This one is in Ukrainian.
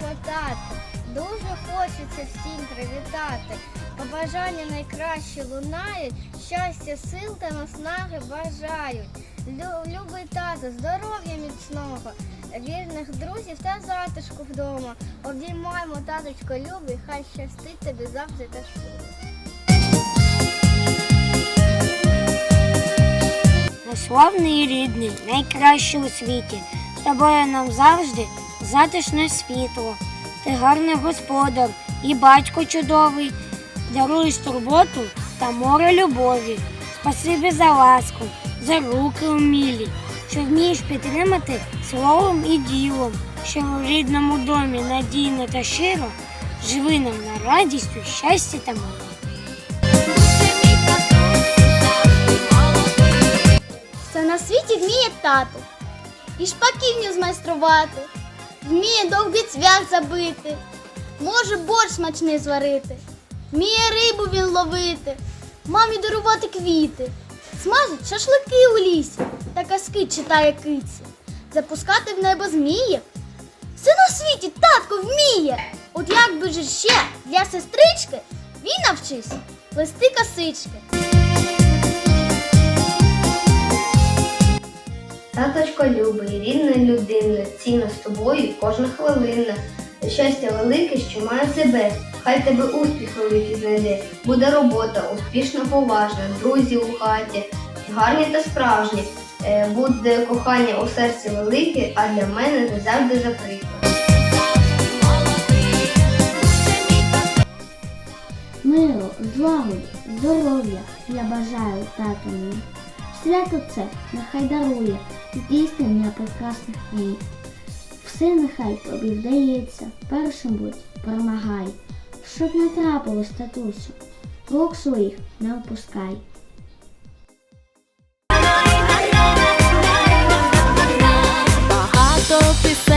доброго. Дуже хочеться всім привітати. Побажання найкраще лунають, щастя, сил та наснаги бажають. Любий тато, здоров'я міцного, вірних друзів та затишку вдома. Обіймаємо таточко, любий, хай щастить тобі завжди та всюди. Славний і рідний, найкращий у світі. З тобою нам завжди затишне світло. Ти гарний господар і батько чудовий. Даруєш турботу та море любові. Спасибі за ласку, за руки умілі, що вмієш підтримати словом і ділом, що в рідному домі надійно та щиро живи нам на радістю, щастя та миру. Все на світі вміє тато. І шпаківню змайструвати, вміє довгий цвях забити, може борщ смачний зварити, вміє рибу він ловити, мамі дарувати квіти, смажить шашлики у лісі та казки читає киці, запускати в небо зміїв. Все на світі татко вміє. От як би же ще для сестрички він навчився плести косички. Таточко любий, рідна людина, цінна з тобою кожна хвилина. Щастя велике, що має тебе, хай тебе успіх великий знайде. Буде робота, успішна, поважна, друзі у хаті, гарні та справжні. Е, Буде кохання у серці велике, а для мене ти завжди за приклад. Миру, злагоди, здоров'я я бажаю тату мій. Свято це нехай дарує здійснення прекрасних мрій. Все нехай тобі вдається, першим будь перемагай, щоб не трапилось татусю, рук своїх не опускай. Багато пісень